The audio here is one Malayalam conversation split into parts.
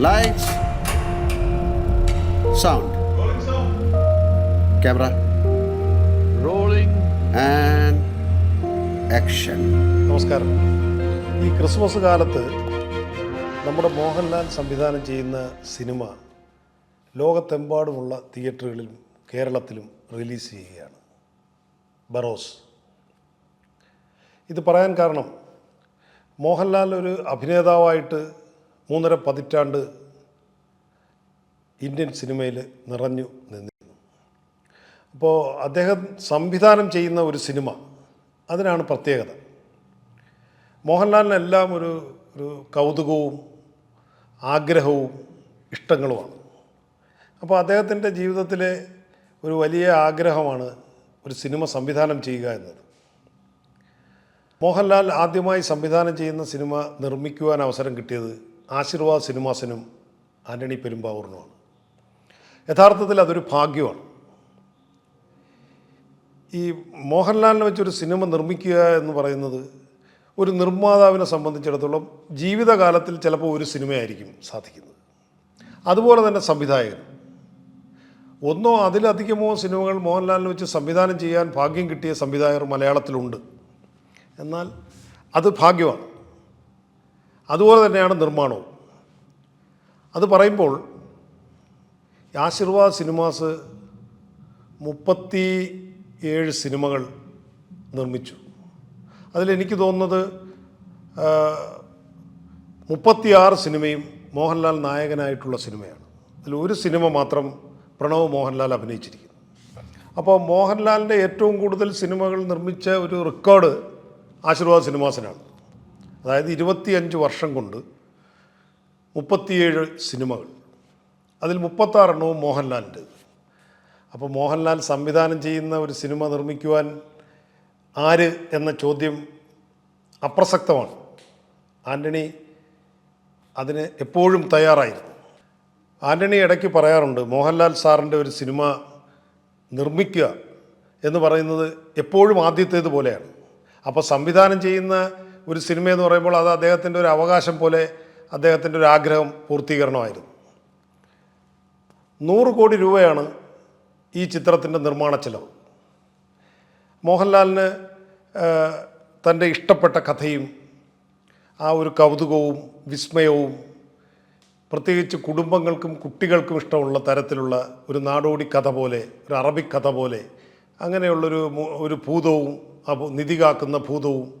Lights. Sound. Camera. Rolling. And action. നമസ്കാരം ഈ ക്രിസ്മസ് കാലത്ത് നമ്മുടെ മോഹൻലാൽ സംവിധാനം ചെയ്യുന്ന സിനിമ ലോകത്തെമ്പാടുമുള്ള തിയേറ്ററുകളിലും കേരളത്തിലും റിലീസ് ചെയ്യുകയാണ് ബറോസ് ഇത് പറയാൻ കാരണം മോഹൻലാൽ ഒരു അഭിനേതാവായിട്ട് മൂന്നര പതിറ്റാണ്ട് ഇന്ത്യൻ സിനിമയിൽ നിറഞ്ഞു നിന്നിരുന്നു. അപ്പോൾ അദ്ദേഹം സംവിധാനം ചെയ്യുന്ന ഒരു സിനിമ അതിനാണ് പ്രത്യേകത. മോഹൻലാലിനെല്ലാം ഒരു ഒരു കൗതുകവും ആഗ്രഹവും ഇഷ്ടങ്ങളുമാണ്. അപ്പോൾ അദ്ദേഹത്തിന്റെ ജീവിതത്തിലെ ഒരു വലിയ ആഗ്രഹമാണ് ഒരു സിനിമ സംവിധാനം ചെയ്യുക എന്നത്. മോഹൻലാൽ ആദ്യമായി സംവിധാനം ചെയ്യുന്ന സിനിമ നിർമ്മിക്കുവാൻ അവസരം കിട്ടിയത് ആശീർവാദ് സിനിമാസിനും ആന്റണി പെരുമ്പാവൂറിനുമാണ് യഥാർത്ഥത്തിൽ അതൊരു ഭാഗ്യമാണ്. ഈ മോഹൻലാലിനെ വെച്ചൊരു സിനിമ നിർമ്മിക്കുക എന്ന് പറയുന്നത് ഒരു നിർമ്മാതാവിനെ സംബന്ധിച്ചിടത്തോളം ജീവിതകാലത്തിൽ ചിലപ്പോൾ ഒരു സിനിമയായിരിക്കും സാധിക്കുന്നത്. അതുപോലെ തന്നെ സംവിധായകൻ ഒന്നോ അതിലധികമോ സിനിമകൾ മോഹൻലാലിനെ വെച്ച് സംവിധാനം ചെയ്യാൻ ഭാഗ്യം കിട്ടിയ സംവിധായകർ മലയാളത്തിലുണ്ട്. എന്നാൽ അത് ഭാഗ്യമാണ്. അതുപോലെ തന്നെയാണ് നിർമ്മാണവും. അത് പറയുമ്പോൾ ആശീർവാദ് സിനിമാസ് മുപ്പത്തി ഏഴ് സിനിമകൾ നിർമ്മിച്ചു. അതിലെനിക്ക് തോന്നുന്നത് മുപ്പത്തിയാറ് സിനിമയും മോഹൻലാൽ നായകനായിട്ടുള്ള സിനിമയാണ്. അതിൽ ഒരു സിനിമ മാത്രം പ്രണവ് മോഹൻലാൽ അഭിനയിച്ചിരിക്കുന്നു. അപ്പോൾ മോഹൻലാലിന്റെ ഏറ്റവും കൂടുതൽ സിനിമകൾ നിർമ്മിച്ച ഒരു റെക്കോർഡ് ആശീർവാദ് സിനിമാസിനാണ്. അതായത് ഇരുപത്തിയഞ്ച് വർഷം കൊണ്ട് മുപ്പത്തിയേഴ് സിനിമകൾ. അതിൽ മുപ്പത്താറെണ്ണവും മോഹൻലാലിന്റെ. അപ്പോൾ മോഹൻലാൽ സംവിധാനം ചെയ്യുന്ന ഒരു സിനിമ നിർമ്മിക്കുവാൻ ആര് എന്ന ചോദ്യം അപ്രസക്തമാണ്. ആന്റണി അതിന് എപ്പോഴും തയ്യാറായിരുന്നു. ആന്റണി ഇടയ്ക്ക് പറയാറുണ്ട് മോഹൻലാൽ സാറിന്റെ ഒരു സിനിമ നിർമ്മിക്കുക എന്ന് പറയുന്നത് എപ്പോഴും ആദ്യത്തേത് പോലെയാണ്. അപ്പോൾ സംവിധാനം ചെയ്യുന്ന ഒരു സിനിമ എന്ന് പറയുമ്പോൾ അത് അദ്ദേഹത്തിന്റെ ഒരു അവകാശം പോലെ അദ്ദേഹത്തിന്റെ ഒരു ആഗ്രഹം പൂർത്തീകരണമായിരുന്നു. നൂറ് കോടി രൂപയാണ് ഈ ചിത്രത്തിന്റെ നിർമ്മാണ ചെലവ്. മോഹൻലാലിന് തന്റെ ഇഷ്ടപ്പെട്ട കഥയും ആ ഒരു കൗതുകവും വിസ്മയവും പ്രത്യേകിച്ച് കുടുംബങ്ങൾക്കും കുട്ടികൾക്കും ഇഷ്ടമുള്ള തരത്തിലുള്ള ഒരു നാടോടി കഥ പോലെ ഒരു അറബിക് കഥ പോലെ അങ്ങനെയുള്ളൊരു ഒരു ഭൂതവും നിധി കാക്കുന്ന ഭൂതവും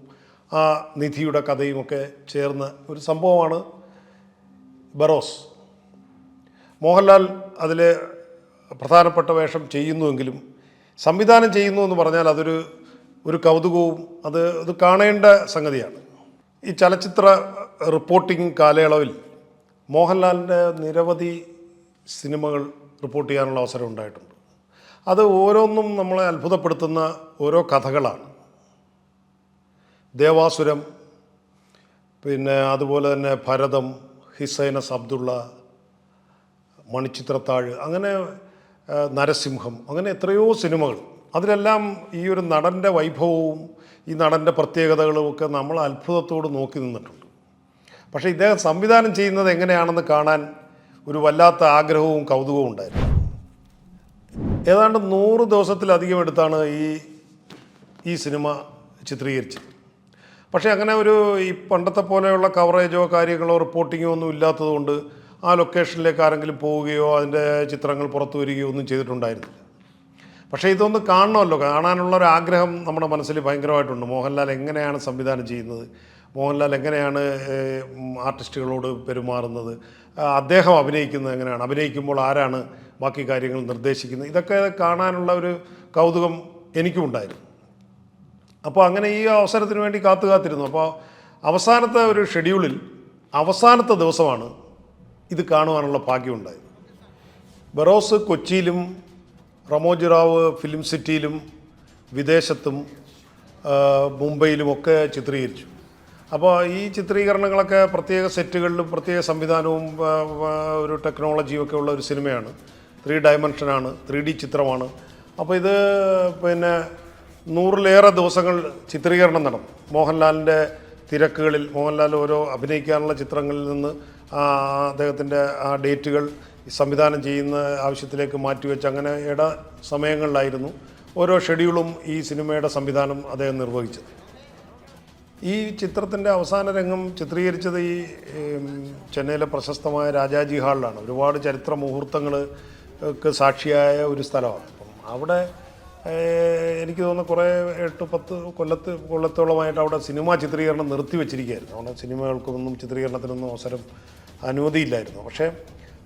ആ നിധിയുടെ കഥയുമൊക്കെ ചേർന്ന ഒരു സംഭവമാണ് ബറോസ്. മോഹൻലാൽ അതിൽ പ്രധാനപ്പെട്ട വേഷം ചെയ്യുന്നുവെങ്കിലും സംവിധാനം ചെയ്യുന്നു എന്ന് പറഞ്ഞാൽ അതൊരു ഒരു കൗതുകവും അത് അത് കാണേണ്ട സംഗതിയാണ്. ഈ ചലച്ചിത്ര റിപ്പോർട്ടിംഗ് കാലയളവിൽ മോഹൻലാലിന്റെ നിരവധി സിനിമകൾ റിപ്പോർട്ട് ചെയ്യാനുള്ള അവസരം ഉണ്ടായിട്ടുണ്ട്. അത് ഓരോന്നും നമ്മളെ അത്ഭുതപ്പെടുത്തുന്ന ഓരോ കഥകളാണ്. ദേവാസുരം പിന്നെ അതുപോലെ തന്നെ ഭരതം ഹിസൈനസ് അബ്ദുള്ള മണിച്ചിത്രത്താഴ് അങ്ങനെ നരസിംഹം അങ്ങനെ എത്രയോ സിനിമകൾ. അതിലെല്ലാം ഈ ഒരു നടന്റെ വൈഭവവും ഈ നടന്റെ പ്രത്യേകതകളും ഒക്കെ നമ്മൾ അത്ഭുതത്തോട് നോക്കി നിന്നിട്ടുണ്ട്. പക്ഷേ ഇദ്ദേഹം സംവിധാനം ചെയ്യുന്നത് എങ്ങനെയാണെന്ന് കാണാൻ ഒരു വല്ലാത്ത ആഗ്രഹവും കൗതുകവും ഉണ്ടായിരുന്നു. ഏതാണ്ട് നൂറ് ദിവസത്തിലധികം എടുത്താണ് ഈ ഈ സിനിമ ചിത്രീകരിച്ചത്. പക്ഷേ അങ്ങനെ ഒരു ഈ പണ്ടത്തെ പോലെയുള്ള കവറേജോ കാര്യങ്ങളോ റിപ്പോർട്ടിങ്ങോ ഒന്നും ഇല്ലാത്തതുകൊണ്ട് ആ ലൊക്കേഷനിലേക്ക് ആരെങ്കിലും പോവുകയോ അതിന്റെ ചിത്രങ്ങൾ പുറത്തു വരികയോ ഒന്നും ചെയ്തിട്ടുണ്ടായിരുന്നില്ല. പക്ഷേ ഇതൊന്ന് കാണണമല്ലോ. കാണാനുള്ള ഒരു ആഗ്രഹം നമ്മുടെ മനസ്സിൽ ഭയങ്കരമായിട്ടുണ്ട്. മോഹൻലാൽ എങ്ങനെയാണ് സംവിധാനം ചെയ്യുന്നത്? മോഹൻലാൽ എങ്ങനെയാണ് ആർട്ടിസ്റ്റുകളോട് പെരുമാറുന്നത്? അദ്ദേഹം അഭിനയിക്കുന്നത് എങ്ങനെയാണ്? അഭിനയിക്കുമ്പോൾ ആരാണ് ബാക്കി കാര്യങ്ങൾ നിർദ്ദേശിക്കുന്നത്? ഇതൊക്കെ കാണാനുള്ള ഒരു കൗതുകം എനിക്കും ഉണ്ടായിരുന്നു. അപ്പോൾ അങ്ങനെ ഈ അവസരത്തിന് വേണ്ടി കാത്തു കാത്തിരുന്നു. അപ്പോൾ അവസാനത്തെ ഒരു ഷെഡ്യൂളിൽ അവസാനത്തെ ദിവസമാണ് ഇത് കാണുവാനുള്ള ഭാഗ്യമുണ്ടായത്. ബറോസ് കൊച്ചിയിലും റമോജി റാവ് ഫിലിം സിറ്റിയിലും വിദേശത്തും മുംബൈയിലും ഒക്കെ ചിത്രീകരിച്ചു. അപ്പോൾ ഈ ചിത്രീകരണങ്ങളൊക്കെ പ്രത്യേക സെറ്റുകളിലും പ്രത്യേക സംവിധാനവും ഒരു ടെക്നോളജിയും ഒക്കെ ഉള്ള ഒരു സിനിമയാണ്. ത്രീ ഡയമെൻഷനാണ് ത്രീ ഡി ചിത്രമാണ്. അപ്പോൾ ഇത് പിന്നെ നൂറിലേറെ ദിവസങ്ങൾ ചിത്രീകരണം നടന്നു. മോഹൻലാലിന്റെ തിരക്കുകളിൽ മോഹൻലാൽ ഓരോ അഭിനയിക്കാനുള്ള ചിത്രങ്ങളിൽ നിന്ന് അദ്ദേഹത്തിന്റെ ആ ഡേറ്റുകൾ സംവിധാനം ചെയ്യുന്ന ആവശ്യത്തിലേക്ക് മാറ്റിവെച്ച് അങ്ങനെ ഇട സമയങ്ങളിലായിരുന്നു ഓരോ ഷെഡ്യൂളും ഈ സിനിമയുടെ സംവിധാനം അദ്ദേഹം നിർവഹിച്ചത്. ഈ ചിത്രത്തിന്റെ അവസാന രംഗം ചിത്രീകരിച്ചത് ഈ ചെന്നൈയിലെ പ്രശസ്തമായ രാജാജി ഹാളിലാണ്. ഒരുപാട് ചരിത്ര മുഹൂർത്തങ്ങൾക്ക് സാക്ഷിയായ ഒരു സ്ഥലമാണ്. അപ്പം അവിടെ എനിക്ക് തോന്നുന്നു കുറേ എട്ട് പത്ത് കൊല്ലത്ത് കൊല്ലത്തോളമായിട്ട് അവിടെ സിനിമാ ചിത്രീകരണം നിർത്തി വെച്ചിരിക്കുകയായിരുന്നു. അവിടെ സിനിമകൾക്കൊന്നും ചിത്രീകരണത്തിനൊന്നും അവസരം അനുമതിയില്ലായിരുന്നു പക്ഷേ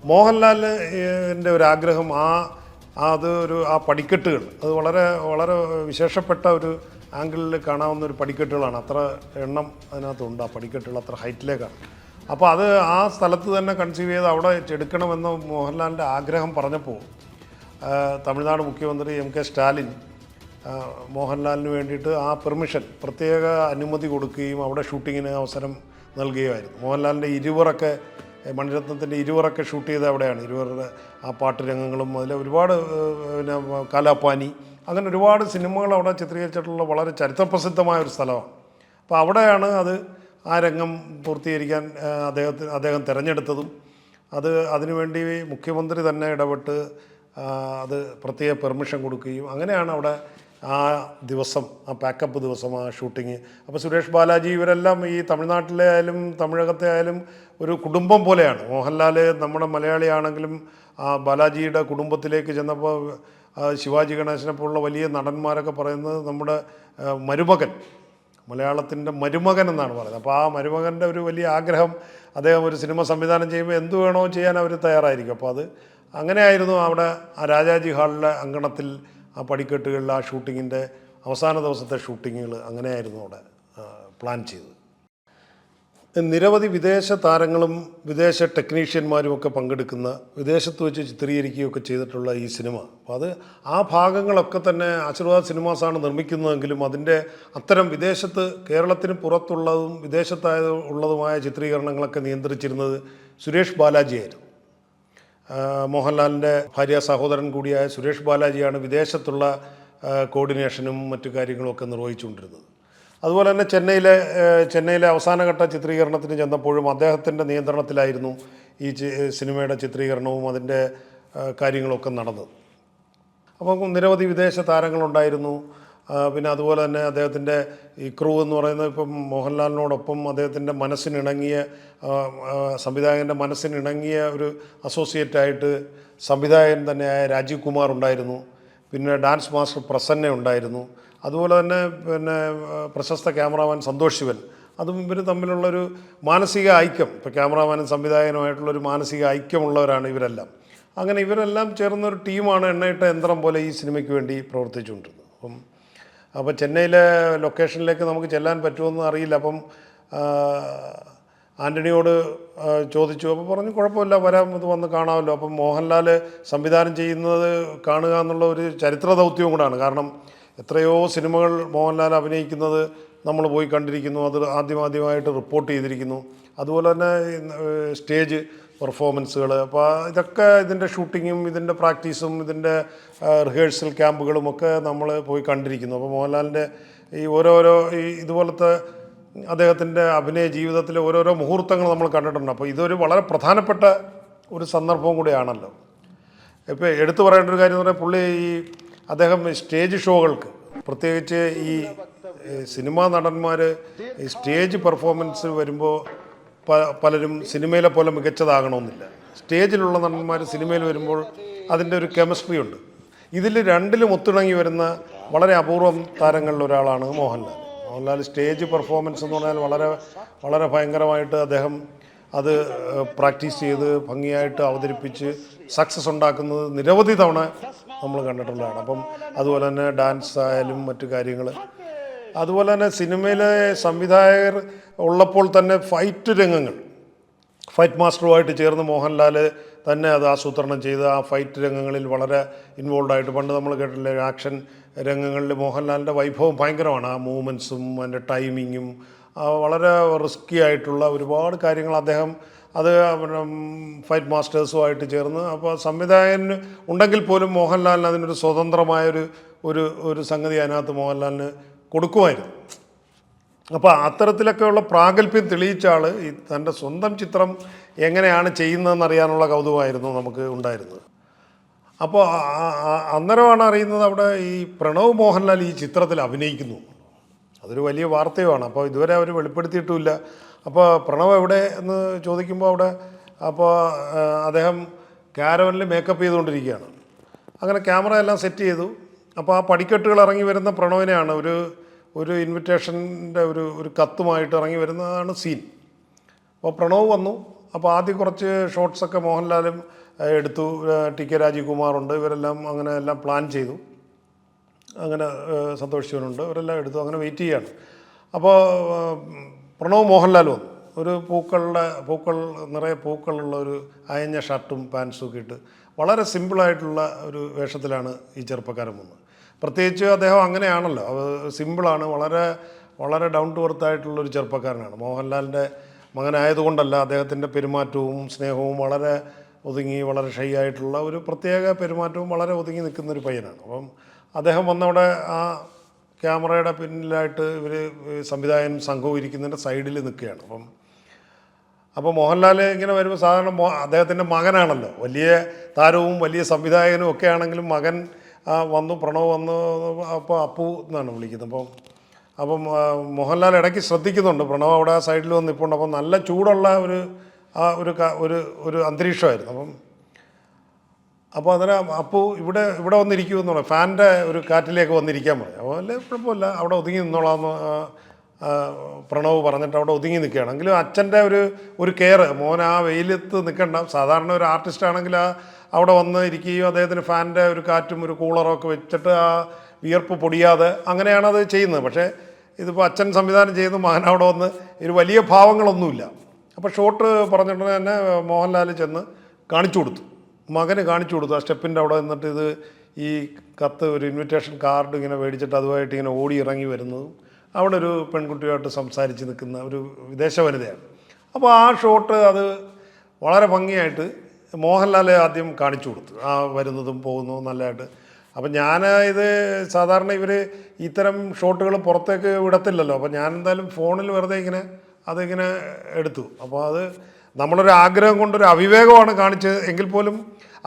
മോഹൻലാലിന്റെ ഒരു ആഗ്രഹം ആ അത് ഒരു ആ പടിക്കെട്ടുകൾ അത് വളരെ വളരെ വിശേഷപ്പെട്ട ഒരു ആംഗിളിൽ കാണാവുന്ന ഒരു പടിക്കെട്ടുകളാണ്. അത്ര എണ്ണം അതിനകത്തുണ്ട്. ആ പടിക്കെട്ടുകൾ അത്ര ഹൈറ്റിലേക്കാണ്. അപ്പോൾ അത് ആ സ്ഥലത്ത് തന്നെ കൺസീവ് ചെയ്ത് അവിടെ എടുക്കണമെന്ന് മോഹൻലാലിന്റെ ആഗ്രഹം പറഞ്ഞപ്പോൾ തമിഴ്നാട് മുഖ്യമന്ത്രി എം കെ സ്റ്റാലിൻ മോഹൻലാലിന് വേണ്ടിയിട്ട് ആ പെർമിഷൻ പ്രത്യേക അനുമതി കൊടുക്കുകയും അവിടെ ഷൂട്ടിങ്ങിന് അവസരം നൽകുകയായിരുന്നു മോഹൻലാലിന്റെ ഇരുവറൊക്കെ മണിരത്നത്തിന്റെ ഇരുവറൊക്കെ ഷൂട്ട് ചെയ്ത് അവിടെയാണ്. ഇരുവരുടെ ആ പാട്ട് രംഗങ്ങളും അതിൽ ഒരുപാട് പിന്നെ കാലാപ്പാനി അങ്ങനെ ഒരുപാട് സിനിമകൾ അവിടെ ചിത്രീകരിച്ചിട്ടുള്ള വളരെ ചരിത്രപ്രസിദ്ധമായ ഒരു സ്ഥലമാണ്. അപ്പോൾ അവിടെയാണ് അത് ആ രംഗം പൂർത്തീകരിക്കാൻ അദ്ദേഹത്തിന് അദ്ദേഹം തിരഞ്ഞെടുത്തതും. അത് അതിനുവേണ്ടി മുഖ്യമന്ത്രി തന്നെ ഇടപെട്ട് അത് പ്രത്യേക പെർമിഷൻ കൊടുക്കുകയും അങ്ങനെയാണ് അവിടെ ആ ദിവസം ആ പാക്കപ്പ് ദിവസം ആ ഷൂട്ടിങ്. അപ്പോൾ സുരേഷ് ബാലാജി ഇവരെല്ലാം ഈ തമിഴ്നാട്ടിലെ ആയാലും തമിഴകത്തെ ആയാലും ഒരു കുടുംബം പോലെയാണ്. മോഹൻലാൽ നമ്മുടെ മലയാളിയാണെങ്കിലും ബാലാജിയുടെ കുടുംബത്തിലേക്ക് ചെന്നപ്പോൾ ശിവാജി ഗണേശനെ പോലുള്ള വലിയ നടന്മാരൊക്കെ പറയുന്നത് നമ്മുടെ മരുമകൻ. മലയാളത്തിന്റെ മരുമകൻ എന്നാണ് പറയുന്നത്. അപ്പോൾ ആ മരുമകന്റെ ഒരു വലിയ ആഗ്രഹം അദ്ദേഹം ഒരു സിനിമ സംവിധാനം ചെയ്യുമ്പോൾ എന്ത് വേണോ ചെയ്യാൻ അവർ തയ്യാറായിരിക്കും. അപ്പോൾ അത് അങ്ങനെയായിരുന്നു അവിടെ ആ രാജാജി ഹാളിലെ അങ്കണത്തിൽ ആ പടിക്കെട്ടുകളിൽ ആ ഷൂട്ടിങ്ങിന്റെ അവസാന ദിവസത്തെ ഷൂട്ടിങ്ങുകൾ അങ്ങനെയായിരുന്നു അവിടെ പ്ലാൻ ചെയ്തത്. നിരവധി വിദേശ താരങ്ങളും വിദേശ ടെക്നീഷ്യന്മാരും ഒക്കെ പങ്കെടുക്കുന്ന വിദേശത്ത് വെച്ച് ചിത്രീകരിക്കുകയൊക്കെ ചെയ്തിട്ടുള്ള ഈ സിനിമ. അപ്പോൾ അത് ആ ഭാഗങ്ങളൊക്കെ തന്നെ ആശീർവാദ് സിനിമാസാണ് നിർമ്മിക്കുന്നതെങ്കിലും അതിന്റെ അത്തരം വിദേശത്ത് കേരളത്തിന് പുറത്തുള്ളതും വിദേശത്തായ ഉള്ളതുമായ ചിത്രീകരണങ്ങളൊക്കെ നിയന്ത്രിച്ചിരുന്നത് സുരേഷ് ബാലാജിയായിരുന്നു. മോഹൻലാലിന്റെ ഭാര്യ സഹോദരൻ കൂടിയായ സുരേഷ് ബാലാജിയാണ് വിദേശത്തുള്ള കോർഡിനേഷനും മറ്റു കാര്യങ്ങളുമൊക്കെ നിർവഹിച്ചുകൊണ്ടിരുന്നത്. അതുപോലെ തന്നെ ചെന്നൈയിലെ ചെന്നൈയിലെ അവസാനഘട്ട ചിത്രീകരണത്തിന് ചെന്നപ്പോഴും അദ്ദേഹത്തിന്റെ നിയന്ത്രണത്തിലായിരുന്നു ഈ സിനിമയുടെ ചിത്രീകരണവും അതിന്റെ കാര്യങ്ങളൊക്കെ നടന്നത്. അപ്പം നിരവധി വിദേശ താരങ്ങളുണ്ടായിരുന്നു. പിന്നെ അതുപോലെ തന്നെ അദ്ദേഹത്തിന്റെ ഈ ക്രൂ എന്ന് പറയുന്നത് ഇപ്പം മോഹൻലാലിനോടൊപ്പം അദ്ദേഹത്തിന്റെ മനസ്സിനിണങ്ങിയ സംവിധായകന്റെ മനസ്സിനിണങ്ങിയ ഒരു അസോസിയേറ്റായിട്ട് സംവിധായകൻ തന്നെയായ രാജീവ് കുമാർ ഉണ്ടായിരുന്നു. പിന്നെ ഡാൻസ് മാസ്റ്റർ പ്രസന്ന ഉണ്ടായിരുന്നു. അതുപോലെ തന്നെ പിന്നെ പ്രശസ്ത ക്യാമറാമാൻ സന്തോഷ് ശിവൻ. അതും ഇവർ തമ്മിലുള്ളൊരു മാനസിക ഐക്യം. ഇപ്പോൾ ക്യാമറാമാനും സംവിധായകനുമായിട്ടുള്ളൊരു മാനസിക ഐക്യമുള്ളവരാണ് ഇവരെല്ലാം. അങ്ങനെ ഇവരെല്ലാം ചേർന്നൊരു ടീമാണ് എണ്ണയിട്ട യന്ത്രം പോലെ ഈ സിനിമയ്ക്ക് വേണ്ടി പ്രവർത്തിച്ചുകൊണ്ടിരുന്നത്. അപ്പം അപ്പോൾ ചെന്നൈയിലെ ലൊക്കേഷനിലേക്ക് നമുക്ക് ചെല്ലാൻ പറ്റുമെന്ന് അറിയില്ല. അപ്പം ആന്റണിയോട് ചോദിച്ചു. അപ്പോൾ പറഞ്ഞു കുഴപ്പമില്ല വരാം. ഇത് വന്ന് കാണാമല്ലോ. അപ്പം മോഹൻലാൽ സംവിധാനം ചെയ്യുന്നത് കാണുക എന്നുള്ള ഒരു ചരിത്ര ദൗത്യവും കൂടാണ്. കാരണം എത്രയോ സിനിമകൾ മോഹൻലാൽ അഭിനയിക്കുന്നത് നമ്മൾ പോയി കണ്ടിരിക്കുന്നു. അത് ആദ്യമാദ്യമായിട്ട് റിപ്പോർട്ട് ചെയ്തിരിക്കുന്നു. അതുപോലെ തന്നെ സ്റ്റേജ് പെർഫോമൻസുകൾ അപ്പോൾ ഇതൊക്കെ ഇതിന്റെ ഷൂട്ടിങ്ങും ഇതിന്റെ പ്രാക്ടീസും ഇതിന്റെ റിഹേഴ്സൽ ക്യാമ്പുകളും ഒക്കെ നമ്മൾ പോയി കണ്ടിരിക്കുന്നു. അപ്പോൾ മോഹൻലാലിന്റെ ഈ ഓരോരോ ഈ ഇതുപോലത്തെ അദ്ദേഹത്തിന്റെ അഭിനയ ജീവിതത്തിലെ ഓരോരോ മുഹൂർത്തങ്ങൾ നമ്മൾ കണ്ടിട്ടുണ്ട്. അപ്പോൾ ഇതൊരു വളരെ പ്രധാനപ്പെട്ട ഒരു സന്ദർഭവും കൂടിയാണല്ലോ. ഇപ്പോൾ എടുത്തു പറയേണ്ട ഒരു കാര്യം എന്ന് പറഞ്ഞാൽ പുള്ളി ഈ അദ്ദേഹം സ്റ്റേജ് ഷോകൾക്ക് പ്രത്യേകിച്ച് ഈ സിനിമാ നടന്മാർ സ്റ്റേജ് പെർഫോമൻസ് വരുമ്പോൾ പലരും സിനിമയിലെ പോലെ മികച്ചതാകണമെന്നില്ല. സ്റ്റേജിലുള്ള നടന്മാർ സിനിമയിൽ വരുമ്പോൾ അതിന്റെ ഒരു കെമിസ്ട്രി ഉണ്ട്. ഇതിൽ രണ്ടിലും ഒത്തിണങ്ങി വരുന്ന വളരെ അപൂർവം താരങ്ങളിൽ ഒരാളാണ് മോഹൻലാൽ. മോഹൻലാൽ സ്റ്റേജ് പെർഫോമൻസ് എന്ന് പറഞ്ഞാൽ വളരെ വളരെ ഭയങ്കരമായിട്ട് അദ്ദേഹം അത് പ്രാക്ടീസ് ചെയ്ത് ഭംഗിയായിട്ട് അവതരിപ്പിച്ച് സക്സസ് ഉണ്ടാക്കുന്നത് നിരവധി തവണ നമ്മൾ കണ്ടിട്ടുള്ളതാണ്. അപ്പം അതുപോലെ തന്നെ ഡാൻസ് ആയാലും മറ്റു കാര്യങ്ങൾ അതുപോലെ തന്നെ സിനിമയിലെ സംവിധായകർ ഉള്ളപ്പോൾ തന്നെ ഫൈറ്റ് രംഗങ്ങൾ. ഫൈറ്റ് മാസ്റ്ററുമായിട്ട് ചേർന്ന് മോഹൻലാൽ തന്നെ അത് ആസൂത്രണം ചെയ്ത് ആ ഫൈറ്റ് രംഗങ്ങളിൽ വളരെ ഇൻവോൾവ് ആയിട്ട്. പണ്ട് നമ്മൾ കേട്ടില്ലേ ആക്ഷൻ രംഗങ്ങളിൽ മോഹൻലാലിന്റെ വൈഭവം ഭയങ്കരമാണ്. ആ മൂവ്മെന്റ്സും അതിന്റെ ടൈമിങ്ങും വളരെ റിസ്ക്കി ആയിട്ടുള്ള ഒരുപാട് കാര്യങ്ങൾ അദ്ദേഹം അത് ഫൈറ്റ് മാസ്റ്റേഴ്സുമായിട്ട് ചേർന്ന്. അപ്പോൾ സംവിധായകൻ ഉണ്ടെങ്കിൽ പോലും മോഹൻലാലിന് അതിനൊരു സ്വതന്ത്രമായൊരു ഒരു ഒരു സംഗതി അതിനകത്ത് മോഹൻലാലിന് കൊടുക്കുമായിരുന്നു. അപ്പോൾ അത്തരത്തിലൊക്കെയുള്ള പ്രാഗൽഭ്യം തെളിയിച്ച ആൾ ഈ തന്റെ സ്വന്തം ചിത്രം എങ്ങനെയാണ് ചെയ്യുന്നതെന്ന് അറിയാനുള്ള കൗതുകമായിരുന്നു നമുക്ക് ഉണ്ടായിരുന്നത്. അപ്പോൾ അന്നേരമാണ് അറിയുന്നത് അവിടെ ഈ പ്രണവ് മോഹൻലാൽ ഈ ചിത്രത്തിൽ അഭിനയിക്കുന്നു. അതൊരു വലിയ വാർത്തയുമാണ്. അപ്പോൾ ഇതുവരെ അവർ വെളിപ്പെടുത്തിയിട്ടുമില്ല. അപ്പോൾ പ്രണവ് എവിടെ എന്ന് ചോദിക്കുമ്പോൾ അവിടെ അപ്പോൾ അദ്ദേഹം കാരവനിൽ മേക്കപ്പ് ചെയ്തുകൊണ്ടിരിക്കുകയാണ്. അങ്ങനെ ക്യാമറ എല്ലാം സെറ്റ് ചെയ്തു. അപ്പോൾ ആ പടിക്കെട്ടുകൾ ഇറങ്ങി വരുന്ന പ്രണവിനെയാണ് ഒരു ഒരു ഇൻവിറ്റേഷന്റെ ഒരു ഒരു കത്തുമായിട്ട് ഇറങ്ങി വരുന്നതാണ് സീൻ. അപ്പോൾ പ്രണവ് വന്നു. അപ്പോൾ ആദ്യം കുറച്ച് ഷോട്ട്സൊക്കെ മോഹൻലാലും എടുത്തു. ടി കെ രാജീവ് കുമാറുണ്ട് ഇവരെല്ലാം അങ്ങനെ എല്ലാം പ്ലാൻ ചെയ്തു. അങ്ങനെ സന്തോഷ് ശിവനുണ്ട് ഇവരെല്ലാം എടുത്തു. അങ്ങനെ വെയിറ്റ് ചെയ്യാണ്. അപ്പോൾ പ്രണവ് മോഹൻലാൽ വന്നു. ഒരു പൂക്കളുടെ പൂക്കൾ നിറയെ പൂക്കളുള്ള ഒരു അയഞ്ഞ ഷർട്ടും പാൻസും ഒക്കെ ഇട്ട് വളരെ സിമ്പിളായിട്ടുള്ള ഒരു വേഷത്തിലാണ് ഈ ചെറുപ്പക്കാരൻ വന്നത്. പ്രത്യേകിച്ച് അദ്ദേഹം അങ്ങനെയാണല്ലോ. സിമ്പിളാണ് വളരെ വളരെ ഡൗൺ ടു എർത്ത് ആയിട്ടുള്ള ഒരു ചെറുപ്പക്കാരനാണ്. മോഹൻലാലിന്റെ മകനായതുകൊണ്ടല്ല അദ്ദേഹത്തിന്റെ പെരുമാറ്റവും സ്നേഹവും വളരെ ഒതുങ്ങി വളരെ ഷൈ ആയിട്ടുള്ള ഒരു പ്രത്യേക പെരുമാറ്റവും വളരെ ഒതുങ്ങി നിൽക്കുന്ന ഒരു പയ്യനാണ്. അപ്പം അദ്ദേഹം വന്നവിടെ ആ ക്യാമറയുടെ പിന്നിലായിട്ട് ഇവർ സംവിധായകനും സംഘവും ഇരിക്കുന്നതിന്റെ സൈഡിൽ നിൽക്കുകയാണ്. അപ്പം അപ്പോൾ മോഹൻലാൽ ഇങ്ങനെ വരുമ്പോൾ സാധാരണ അദ്ദേഹത്തിന്റെ മകനാണല്ലോ. വലിയ താരവും വലിയ സംവിധായകനും ഒക്കെ ആണെങ്കിലും മകൻ വന്നു പ്രണവ് വന്നു അപ്പോൾ അപ്പു എന്നാണ് വിളിക്കുന്നത്. അപ്പം അപ്പം മോഹൻലാൽ ഇടയ്ക്ക് ശ്രദ്ധിക്കുന്നുണ്ട്. പ്രണവ് അവിടെ ആ സൈഡിൽ വന്ന് നിൽപ്പുണ്ട് അപ്പം നല്ല ചൂടുള്ള ഒരു ആ ഒരു ഒരു ഒരു അന്തരീക്ഷമായിരുന്നു. അപ്പം അപ്പോൾ അന്നേരം അപ്പു ഇവിടെ ഇവിടെ വന്നിരിക്കുമെന്നുള്ള ഫാനിന്റെ ഒരു കാറ്റിലേക്ക് വന്നിരിക്കാൻ പറഞ്ഞു. അപ്പോൾ അല്ലേ കുഴപ്പമില്ല. അവിടെ ഒതുങ്ങി ആ, പ്രണവ് പറഞ്ഞിട്ട് അവിടെ ഒതുങ്ങി നിൽക്കുകയാണ്. എങ്കിലും അച്ഛന്റെ ഒരു ഒരു കെയർ മോൻ ആ വെയിലത്ത് നിൽക്കണ്ട. സാധാരണ ഒരു ആർട്ടിസ്റ്റ് ആണെങ്കിൽ ആ അവിടെ വന്ന് ഇരിക്കുകയും അദ്ദേഹത്തിന് ഫാനിന്റെ ഒരു കാറ്റും ഒരു കൂളറും ഒക്കെ വെച്ചിട്ട് ആ വിയർപ്പ് പൊടിയാതെ അങ്ങനെയാണ് അത് ചെയ്യുന്നത്. പക്ഷേ ഇതിപ്പോൾ അച്ഛൻ സംവിധാനം ചെയ്യുന്ന മകൻ അവിടെ വന്ന് ഒരു വലിയ ഭാവങ്ങളൊന്നുമില്ല. അപ്പോൾ ഷോട്ട് പറഞ്ഞിട്ട് തന്നെ മോഹൻലാൽ ചെന്ന് കാണിച്ചു കൊടുത്തു. മകന് കാണിച്ചു കൊടുത്തു. ആ സ്റ്റെപ്പിന്റെ അവിടെ നിന്നിട്ട് ഇത് ഈ കത്ത് ഒരു ഇൻവിറ്റേഷൻ കാർഡ് ഇങ്ങനെ മേടിച്ചിട്ട് അതുമായിട്ട് ഇങ്ങനെ ഓടി ഇറങ്ങി വരുന്നതും അവിടെ ഒരു പെൺകുട്ടിയുമായിട്ട് സംസാരിച്ച് നിൽക്കുന്ന ഒരു വിദേശ വനിതയാണ്. അപ്പോൾ ആ ഷോട്ട് അത് വളരെ ഭംഗിയായിട്ട് മോഹൻലാൽ ആദ്യം കാണിച്ചു കൊടുത്തു. ആ വരുന്നതും പോകുന്നതും നല്ലതായിട്ട്. അപ്പം ഞാൻ ഇത് സാധാരണ ഇവർ ഇത്തരം ഷോട്ടുകൾ പുറത്തേക്ക് വിടത്തില്ലല്ലോ. അപ്പോൾ ഞാൻ എന്തായാലും ഫോണിൽ വെറുതെ ഇങ്ങനെ അതിങ്ങനെ എടുത്തു. അപ്പോൾ അത് നമ്മളൊരു ആഗ്രഹം കൊണ്ടൊരു അവിവേകമാണ് കാണിച്ചത് എങ്കിൽ പോലും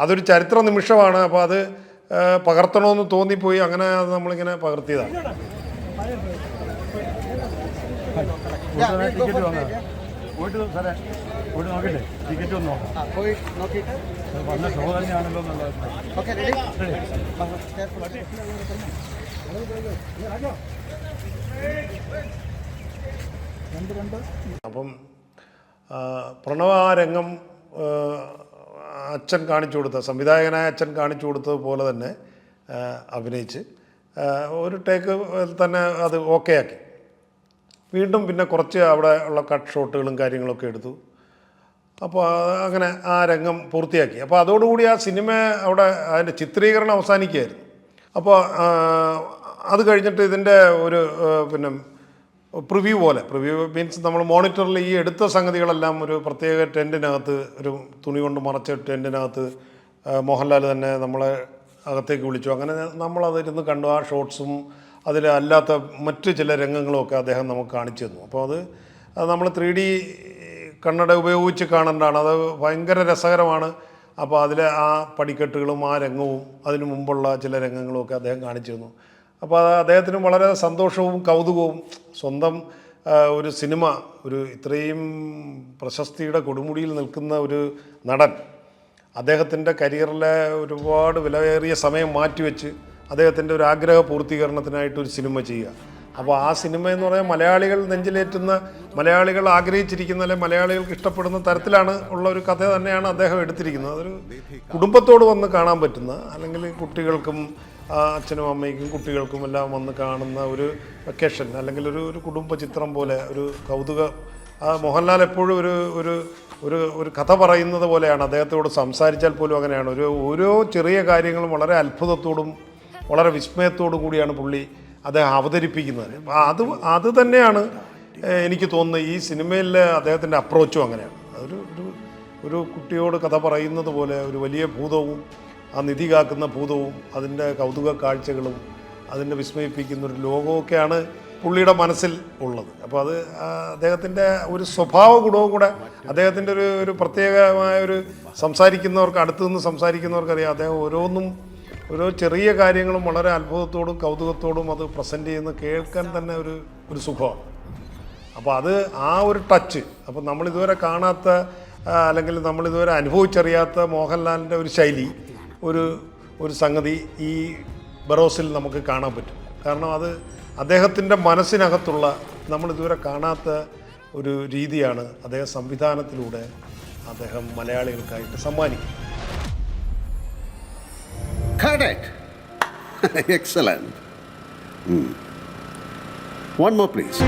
അതൊരു ചരിത്ര നിമിഷമാണ്. അപ്പോൾ അത് പകർത്തണമെന്ന് തോന്നിപ്പോയി. അങ്ങനെ അത് നമ്മളിങ്ങനെ പകർത്തിയതാണ്. ടിക്കറ്റ് വാങ്ങാം പോയിട്ട് സാറേ പോയിട്ട് നോക്കട്ടെ. ടിക്കറ്റ് ഒന്ന് നോക്കാം. പോയി വന്ന ഷോ തന്നെയാണല്ലോ എന്നുള്ളത് ഓക്കെ റെഡി അപ്പം പ്രണവ പ്രണവ് ആ രംഗം അച്ഛൻ കാണിച്ചു കൊടുത്ത സംവിധായകനായ അച്ഛൻ കാണിച്ചു കൊടുത്തതുപോലെ തന്നെ അഭിനയിച്ച് ഒരു ടേക്ക് തന്നെ അത് ഓക്കെ ആക്കി. വീണ്ടും പിന്നെ കുറച്ച് അവിടെ ഉള്ള കട്ട് ഷോട്ടുകളും കാര്യങ്ങളൊക്കെ എടുത്തു. അപ്പോൾ അങ്ങനെ ആ രംഗം പൂർത്തിയാക്കി. അപ്പോൾ അതോടുകൂടി ആ സിനിമ അവിടെ അതിന്റെ ചിത്രീകരണം അവസാനിക്കുകയായിരുന്നു. അപ്പോൾ അത് കഴിഞ്ഞിട്ട് ഇതിന്റെ ഒരു പിന്നെ പ്രിവ്യൂ പോലെ പ്രിവ്യൂ മീൻസ് നമ്മൾ മോണിറ്ററിൽ ഈ എടുത്ത സംഗതികളെല്ലാം ഒരു പ്രത്യേക ടെന്റിനകത്ത് ഒരു തുണി കൊണ്ട് മറച്ച ടെന്റിനകത്ത് മോഹൻലാൽ തന്നെ നമ്മളെ അകത്തേക്ക് വിളിച്ചു. അങ്ങനെ നമ്മളതിരുന്ന് കണ്ടു. ആ ഷോട്ട്സും അതിൽ അല്ലാത്ത മറ്റ് ചില രംഗങ്ങളുമൊക്കെ അദ്ദേഹം നമുക്ക് കാണിച്ചു തന്നു. അപ്പോൾ അത് അത് നമ്മൾ ത്രീ ഡി കണ്ണട ഉപയോഗിച്ച് കാണേണ്ടതാണ്. അത് ഭയങ്കര രസകരമാണ്. അപ്പോൾ അതിലെ ആ പടിക്കെട്ടുകളും ആ രംഗവും അതിനു മുമ്പുള്ള ചില രംഗങ്ങളും ഒക്കെ അദ്ദേഹം കാണിച്ചു തന്നു. അപ്പോൾ അത് അദ്ദേഹത്തിന് വളരെ സന്തോഷവും കൗതുകവും സ്വന്തം ഒരു സിനിമ ഒരു ഇത്രയും പ്രശസ്തിയുടെ കൊടുമുടിയിൽ നിൽക്കുന്ന ഒരു നടൻ അദ്ദേഹത്തിന്റെ കരിയറിലെ ഒരുപാട് വിലയേറിയ സമയം മാറ്റിവെച്ച് അദ്ദേഹത്തിന്റെ ഒരു ആഗ്രഹ പൂർത്തീകരണത്തിനായിട്ട് ഒരു സിനിമ ചെയ്യുക. അപ്പോൾ ആ സിനിമ എന്ന് പറഞ്ഞാൽ മലയാളികൾ നെഞ്ചിലേറ്റുന്ന മലയാളികൾ ആഗ്രഹിച്ചിരിക്കുന്ന അല്ലെങ്കിൽ മലയാളികൾക്ക് ഇഷ്ടപ്പെടുന്ന തരത്തിലാണ് ഉള്ള ഒരു കഥ തന്നെയാണ് അദ്ദേഹം എടുത്തിരിക്കുന്നത്. അതൊരു കുടുംബത്തോട് വന്ന് കാണാൻ പറ്റുന്ന അല്ലെങ്കിൽ കുട്ടികൾക്കും അച്ഛനും അമ്മയ്ക്കും കുട്ടികൾക്കും എല്ലാം വന്ന് കാണുന്ന ഒരു വെക്കേഷൻ അല്ലെങ്കിൽ ഒരു ഒരു കുടുംബ ചിത്രം പോലെ ഒരു കൗതുക മോഹൻലാൽ എപ്പോഴും ഒരു ഒരു ഒരു ഒരു കഥ പറയുന്നത് പോലെയാണ്. അദ്ദേഹത്തോട് സംസാരിച്ചാൽ പോലും അങ്ങനെയാണ്. ഒരു ഓരോ ചെറിയ കാര്യങ്ങളും വളരെ അത്ഭുതത്തോടും വളരെ വിസ്മയത്തോടു കൂടിയാണ് പുള്ളി അദ്ദേഹം അവതരിപ്പിക്കുന്നത്. അത് അത് തന്നെയാണ് എനിക്ക് തോന്നുന്നത് ഈ സിനിമയിൽ അദ്ദേഹത്തിന്റെ അപ്രോച്ചും അങ്ങനെയാണ്. അതൊരു ഒരു ഒരു കുട്ടിയോട് കഥ പറയുന്നത് പോലെ ഒരു വലിയ ഭൂതവും ആ നിധി കാക്കുന്ന ഭൂതവും അതിന്റെ കൗതുക കാഴ്ചകളും അതിന്റെ വിസ്മയിപ്പിക്കുന്ന ഒരു ലോകമൊക്കെയാണ് പുള്ളിയുടെ മനസ്സിൽ ഉള്ളത്. അപ്പോൾ അത് അദ്ദേഹത്തിന്റെ ഒരു സ്വഭാവ ഗുണവും കൂടെ അദ്ദേഹത്തിന്റെ ഒരു ഒരു പ്രത്യേകമായ ഒരു സംസാരിക്കുന്നവർക്ക് അടുത്തു നിന്ന് സംസാരിക്കുന്നവർക്കറിയാം അദ്ദേഹം ഓരോന്നും ഓരോ ചെറിയ കാര്യങ്ങളും വളരെ അത്ഭുതത്തോടും കൗതുകത്തോടും അത് പ്രസന്റ് ചെയ്യുന്ന കേൾക്കാൻ തന്നെ ഒരു ഒരു സുഖമാണ്. അപ്പോൾ അത് ആ ഒരു ടച്ച് അപ്പോൾ നമ്മൾ ഇതുവരെ കാണാത്ത അല്ലെങ്കിൽ നമ്മൾ ഇതുവരെ അനുഭവിച്ചറിയാത്ത മോഹൻലാലിന്റെ ഒരു ശൈലി ഒരു ഒരു സംഗതി ഈ ബറോസിൽ നമുക്ക് കാണാൻ പറ്റും. കാരണം അത് അദ്ദേഹത്തിന്റെ മനസ്സിനകത്തുള്ള നമ്മൾ ഇതുവരെ കാണാത്ത ഒരു രീതിയാണ് അദ്ദേഹം സംവിധാനത്തിലൂടെ അദ്ദേഹം മലയാളികൾക്കായിട്ട് സമ്മാനിക്കുന്നത്. Correct. Excellent. Hmm. One more, please.